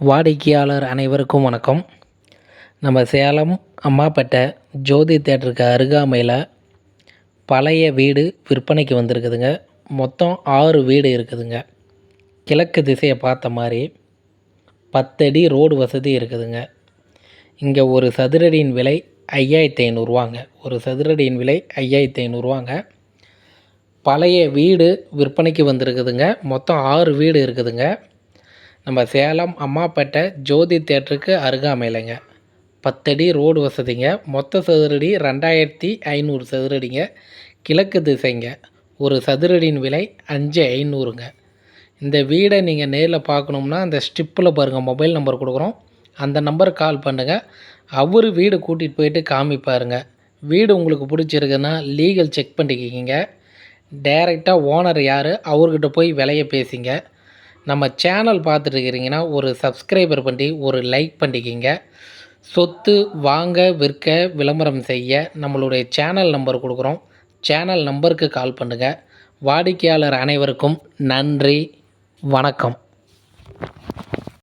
வாடிக்கையாளர் அனைவருக்கும் வணக்கம். நம்ம சேலம் அம்மாப்பேட்டை ஜோதி தேட்டருக்கு அருகாமையில் பழைய வீடு விற்பனைக்கு வந்திருக்குதுங்க. மொத்தம் ஆறு வீடு இருக்குதுங்க. கிழக்கு திசையை பார்த்த மாதிரி பத்தடி ரோடு வசதி இருக்குதுங்க. இங்கே ஒரு சதுரடியின் விலை ஐயாயிரத்தி ஐநூறுவாங்க ஒரு சதுரடியின் விலை ஐயாயிரத்தி ஐநூறுவாங்க பழைய வீடு விற்பனைக்கு வந்திருக்குதுங்க. மொத்தம் ஆறு வீடு இருக்குதுங்க. நம்ம சேலம் அம்மாப்பேட்டை ஜோதி தேட்டருக்கு அருகாமையிலங்க பத்தடி ரோடு வசதிங்க. மொத்த சதுரடி ரெண்டாயிரத்தி ஐநூறு சதுரடிங்க. கிழக்கு திசைங்க. ஒரு சதுரடியின் விலை அஞ்சு ஐநூறுங்க. இந்த வீடை நீங்கள் நேரில் பார்க்கணும்னா அந்த ஸ்டிப்பில் பாருங்கள் மொபைல் நம்பர் கொடுக்குறோம். அந்த நம்பருக்கு கால் பண்ணுங்கள் அவர் வீடு கூட்டிகிட்டு போயிட்டு காமிப்பாருங்க. வீடு உங்களுக்கு பிடிச்சிருக்குன்னா லீகல் செக் பண்ணிக்கிங்க. டேரெக்டாக ஓனர் யார்? அவர்கிட்ட போய் விலையை பேசிங்க. நம்ம சேனல் பார்த்துட்ருக்கிறீங்கன்னா ஒரு சப்ஸ்கிரைபர் பண்ணி ஒரு லைக் பண்ணிக்கிங்க சொத்து வாங்க விற்க விளம்பரம் செய்ய நம்மளுடைய சேனல் நம்பர் கொடுக்குறோம். சேனல் நம்பருக்கு கால் பண்ணுங்கள் வாடிக்கையாளர் அனைவருக்கும் நன்றி வணக்கம்.